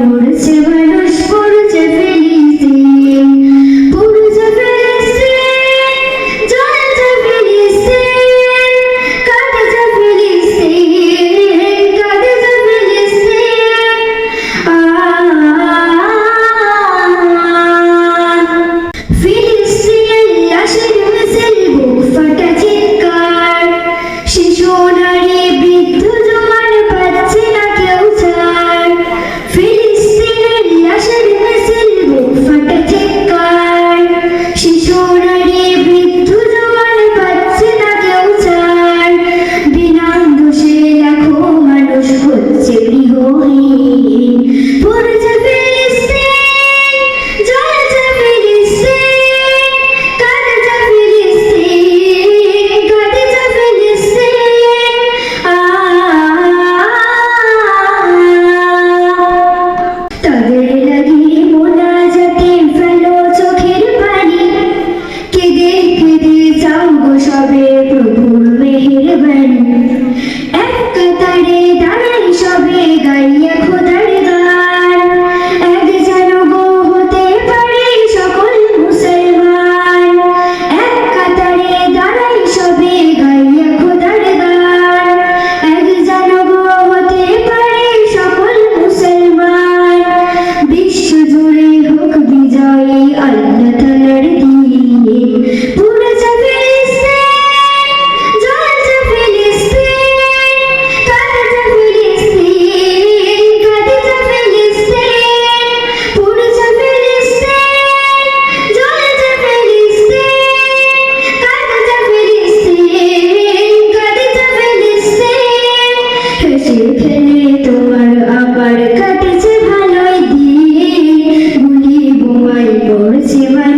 গুলি Good. তোমার আবার কাটেছে ভালোই দিয়ে গুলি বোমাই পড়ছে মানে